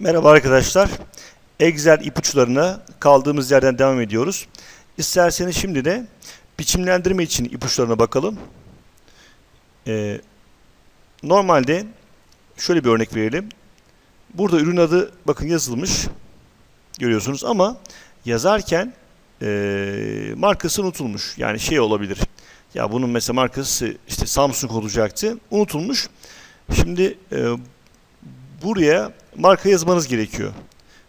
Merhaba arkadaşlar. Excel ipuçlarına kaldığımız yerden devam ediyoruz. İsterseniz şimdi de biçimlendirme için ipuçlarına bakalım. Ee, normalde şöyle bir örnek verelim. Burada ürün adı bakın yazılmış. Görüyorsunuz ama yazarken ee, markası unutulmuş. Yani şey olabilir. Ya bunun mesela markası işte Samsung olacaktı. Unutulmuş. Şimdi e, buraya marka yazmanız gerekiyor.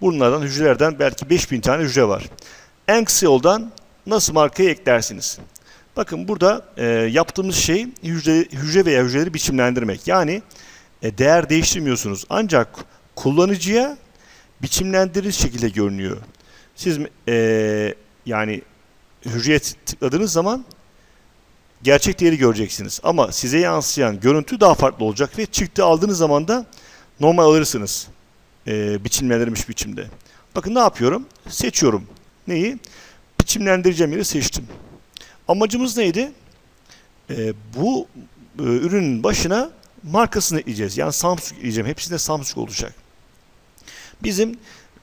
Bunlardan hücrelerden belki 5000 tane hücre var. En kısa yoldan nasıl markayı eklersiniz? Bakın burada e, yaptığımız şey hücre, hücre veya hücreleri biçimlendirmek. Yani e, değer değiştirmiyorsunuz. Ancak kullanıcıya biçimlendirilmiş şekilde görünüyor. Siz e, yani hücreye tıkladığınız zaman gerçek değeri göreceksiniz. Ama size yansıyan görüntü daha farklı olacak ve çıktı aldığınız zaman da normal alırsınız. E, biçimlendirilmiş biçimde. Bakın ne yapıyorum? Seçiyorum. Neyi? Biçimlendireceğim yeri seçtim. Amacımız neydi? E, bu e, ürünün başına markasını ekleyeceğiz. Yani Samsung ekleyeceğim. Hepsinde Samsung olacak. Bizim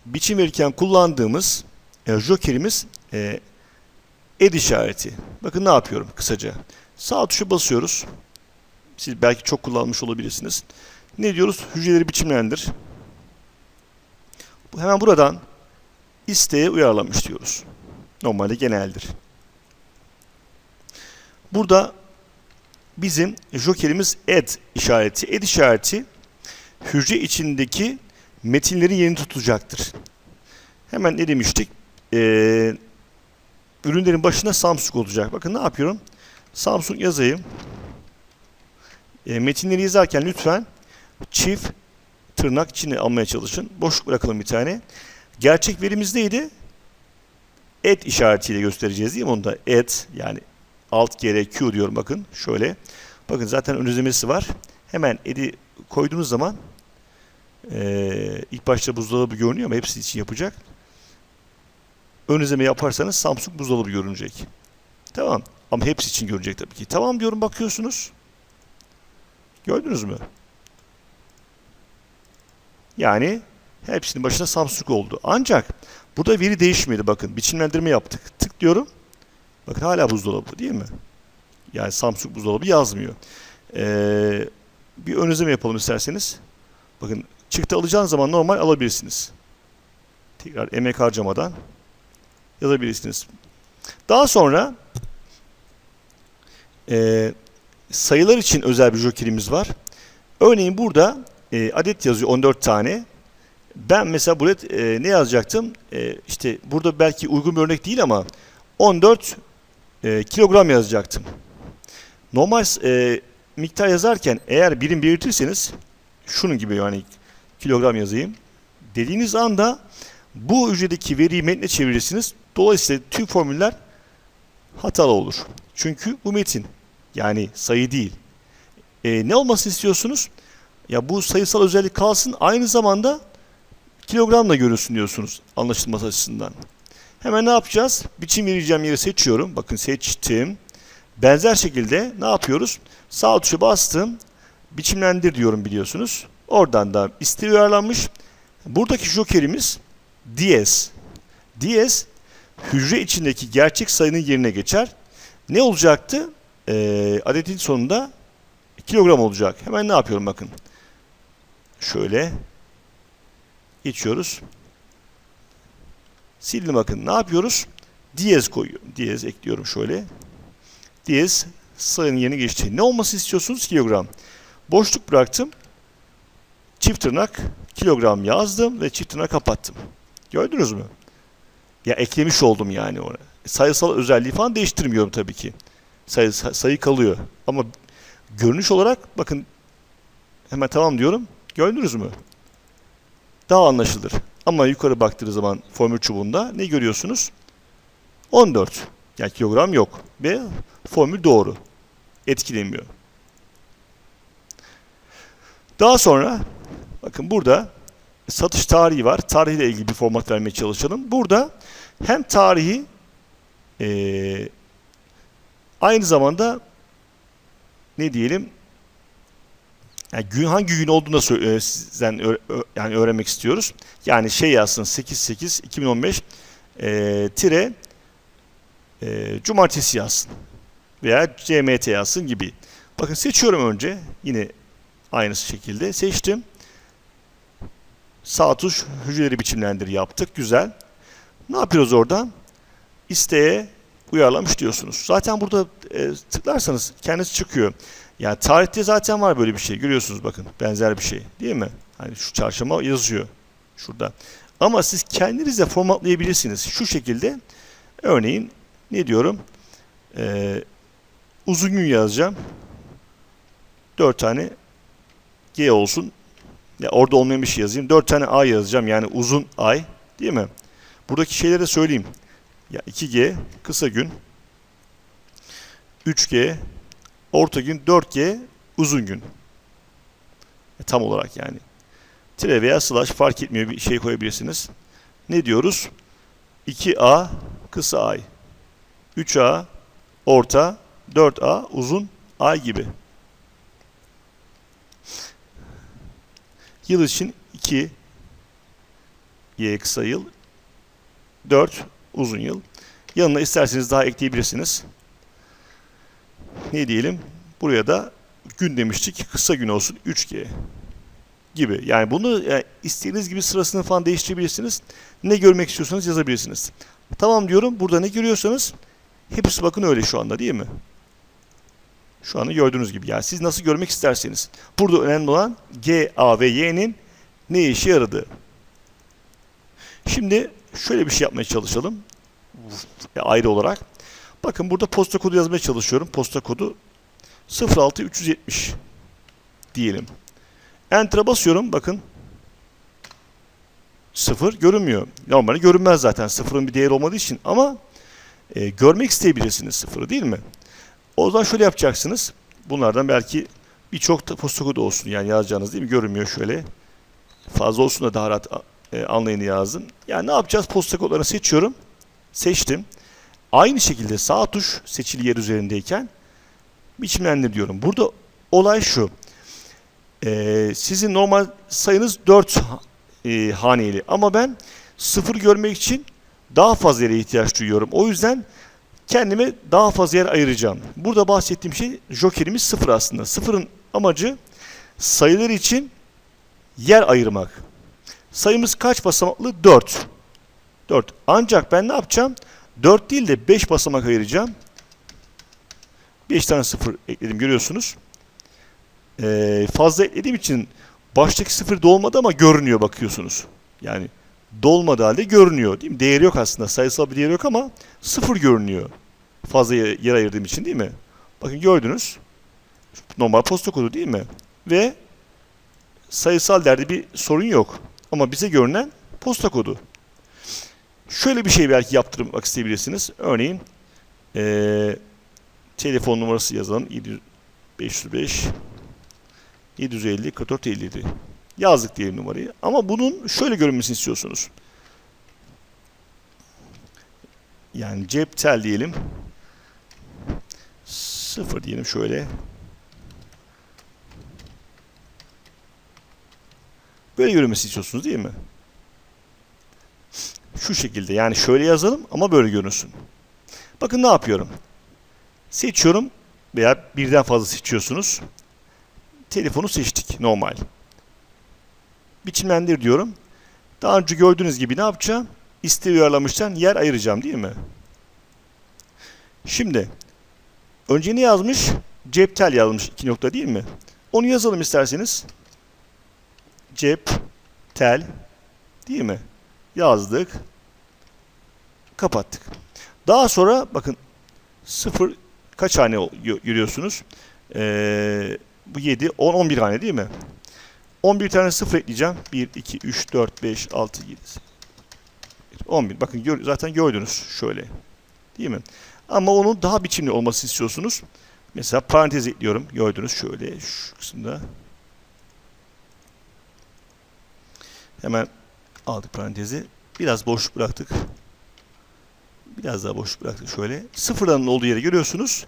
biçim verirken kullandığımız e, jokerimiz e, ed işareti. Bakın ne yapıyorum kısaca. Sağ tuşa basıyoruz. Siz belki çok kullanmış olabilirsiniz. Ne diyoruz? Hücreleri biçimlendir. Hemen buradan isteğe uyarlamış diyoruz. Normalde geneldir. Burada bizim jokerimiz add işareti. Add işareti hücre içindeki metinlerin yerini tutacaktır. Hemen ne demiştik? Ee, ürünlerin başına Samsung olacak. Bakın ne yapıyorum? Samsung yazayım. E, metinleri yazarken lütfen çift tırnak içine almaya çalışın. Boşluk bırakalım bir tane. Gerçek verimiz neydi? Et işaretiyle göstereceğiz değil mi? Onu da et yani alt kere Q diyorum bakın şöyle. Bakın zaten ön izlemesi var. Hemen edi koyduğunuz zaman e, ilk başta buzdolabı görünüyor ama hepsi için yapacak. Ön izleme yaparsanız Samsung buzdolabı görünecek. Tamam. Ama hepsi için görecek tabii ki. Tamam diyorum bakıyorsunuz. Gördünüz mü? Yani hepsinin başına Samsung oldu. Ancak burada veri değişmedi bakın. Biçimlendirme yaptık. Tıklıyorum. Bakın hala buzdolabı değil mi? Yani Samsung buzdolabı yazmıyor. Ee, bir ön izleme yapalım isterseniz. Bakın çıktı alacağınız zaman normal alabilirsiniz. Tekrar emek harcamadan yazabilirsiniz. Daha sonra e, sayılar için özel bir jokerimiz var. Örneğin burada e, adet yazıyor 14 tane. Ben mesela buraya e, ne yazacaktım? E, işte burada belki uygun bir örnek değil ama 14 e, kilogram yazacaktım. Normal e, miktar yazarken eğer birim belirtirseniz şunun gibi yani kilogram yazayım. Dediğiniz anda bu hücredeki veriyi metne çevirirsiniz. Dolayısıyla tüm formüller hatalı olur. Çünkü bu metin. Yani sayı değil. E, ne olmasını istiyorsunuz? Ya bu sayısal özellik kalsın aynı zamanda kilogramla görünsün diyorsunuz anlaşılması açısından. Hemen ne yapacağız? Biçim vereceğim yeri seçiyorum. Bakın seçtim. Benzer şekilde ne yapıyoruz? Sağ tuşa bastım. Biçimlendir diyorum biliyorsunuz. Oradan da isteği uyarlanmış. Buradaki jokerimiz DS. DS hücre içindeki gerçek sayının yerine geçer. Ne olacaktı? Ee, adetin sonunda kilogram olacak. Hemen ne yapıyorum bakın. Şöyle geçiyoruz. Sildim bakın. Ne yapıyoruz? Diyez koyuyorum. Diyez ekliyorum şöyle. Diyez sayının yerine geçti. Ne olması istiyorsunuz? Kilogram. Boşluk bıraktım. Çift tırnak kilogram yazdım ve çift tırnak kapattım. Gördünüz mü? Ya eklemiş oldum yani ona. Sayısal özelliği falan değiştirmiyorum tabii ki. Sayı, sayı kalıyor. Ama görünüş olarak bakın hemen tamam diyorum. Gördünüz mü? Daha anlaşılır. Ama yukarı baktığı zaman formül çubuğunda ne görüyorsunuz? 14. Yani kilogram yok. Ve formül doğru. Etkilemiyor. Daha sonra bakın burada satış tarihi var. Tarihiyle ilgili bir format vermeye çalışalım. Burada hem tarihi e, aynı zamanda ne diyelim yani gün hangi gün olduğunu da e, sizden yani öğrenmek istiyoruz. Yani şey yazsın 88 2015 e, tire e, cumartesi yazsın veya CMT yazsın gibi. Bakın seçiyorum önce yine aynı şekilde seçtim. Sağ tuş hücreleri biçimlendir yaptık. Güzel. Ne yapıyoruz orada? İsteğe uyarlamış diyorsunuz. Zaten burada e, tıklarsanız kendisi çıkıyor. Yani tarihte zaten var böyle bir şey. Görüyorsunuz bakın benzer bir şey değil mi? Hani şu çarşamba yazıyor şurada. Ama siz kendiniz de formatlayabilirsiniz. Şu şekilde örneğin ne diyorum? Ee, uzun gün yazacağım. 4 tane G olsun. Ya orada olmayan bir şey yazayım. 4 tane A yazacağım. Yani uzun ay değil mi? Buradaki şeyleri de söyleyeyim. Ya 2G kısa gün. 3G orta gün, 4G uzun gün. E, tam olarak yani. Tire veya slash fark etmiyor bir şey koyabilirsiniz. Ne diyoruz? 2A kısa ay. 3A orta, 4A uzun ay gibi. Yıl için 2 Y kısa yıl, 4 uzun yıl. Yanına isterseniz daha ekleyebilirsiniz. Ne diyelim? Buraya da gün demiştik. Kısa gün olsun 3G gibi. Yani bunu yani istediğiniz gibi sırasını falan değiştirebilirsiniz. Ne görmek istiyorsanız yazabilirsiniz. Tamam diyorum. Burada ne görüyorsanız hepsi bakın öyle şu anda değil mi? Şu anda gördüğünüz gibi. Yani siz nasıl görmek isterseniz. Burada önemli olan G, A ve Y'nin ne işe yaradığı. Şimdi şöyle bir şey yapmaya çalışalım. Ayrı olarak. Bakın burada posta kodu yazmaya çalışıyorum. Posta kodu 06370 diyelim. Enter'a basıyorum. Bakın. Sıfır görünmüyor. Normalde görünmez zaten. Sıfırın bir değeri olmadığı için. Ama e, görmek isteyebilirsiniz sıfırı değil mi? O zaman şöyle yapacaksınız. Bunlardan belki birçok posta kodu olsun. Yani yazacağınız değil mi? Görünmüyor şöyle. Fazla olsun da daha rahat e, anlayın yazdım. Yani ne yapacağız? Posta kodlarını seçiyorum. Seçtim. Aynı şekilde sağ tuş seçili yer üzerindeyken biçimlendir diyorum. Burada olay şu. Ee, sizin normal sayınız 4 e, haneli ama ben sıfır görmek için daha fazla yere ihtiyaç duyuyorum. O yüzden kendime daha fazla yer ayıracağım. Burada bahsettiğim şey jokerimiz sıfır aslında. Sıfırın amacı sayılar için yer ayırmak. Sayımız kaç basamaklı? 4. 4. Ancak ben ne yapacağım? 4 değil de 5 basamak ayıracağım. 5 tane sıfır ekledim görüyorsunuz. Ee, fazla eklediğim için baştaki sıfır dolmadı ama görünüyor bakıyorsunuz. Yani dolmadı halde görünüyor değil mi? Değeri yok aslında. Sayısal bir değeri yok ama sıfır görünüyor. Fazla yer, ayırdığım için değil mi? Bakın gördünüz. Normal posta kodu değil mi? Ve sayısal derde bir sorun yok. Ama bize görünen posta kodu. Şöyle bir şey belki yaptırmak isteyebilirsiniz. Örneğin ee, telefon numarası yazalım. 505 750 44 57 yazdık diyelim numarayı. Ama bunun şöyle görünmesini istiyorsunuz. Yani cep tel diyelim. Sıfır diyelim şöyle. Böyle görünmesini istiyorsunuz değil mi? Şu şekilde yani şöyle yazalım ama böyle görünsün. Bakın ne yapıyorum. Seçiyorum veya birden fazla seçiyorsunuz. Telefonu seçtik normal. Biçimlendir diyorum. Daha önce gördüğünüz gibi ne yapacağım? İsteği uyarlamıştan yer ayıracağım değil mi? Şimdi önce ne yazmış? Cep tel yazmış iki nokta değil mi? Onu yazalım isterseniz. Cep tel değil mi? Yazdık. Kapattık. Daha sonra bakın sıfır kaç hane görüyorsunuz? Ee, bu 7, 10, 11 hane değil mi? 11 tane sıfır ekleyeceğim. 1, 2, 3, 4, 5, 6, 7, 11. Bakın gör, zaten gördünüz şöyle. Değil mi? Ama onun daha biçimli olmasını istiyorsunuz. Mesela parantez ekliyorum. Gördünüz şöyle şu kısımda. Hemen aldık parantezi. Biraz boşluk bıraktık. Biraz daha boşluk bıraktık şöyle. Sıfırdan olduğu yere görüyorsunuz.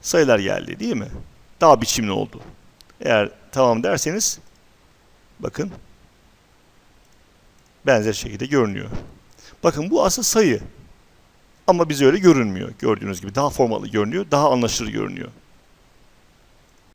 Sayılar geldi değil mi? Daha biçimli oldu. Eğer tamam derseniz bakın benzer şekilde görünüyor. Bakın bu aslında sayı. Ama bize öyle görünmüyor. Gördüğünüz gibi daha formalı görünüyor, daha anlaşılır görünüyor.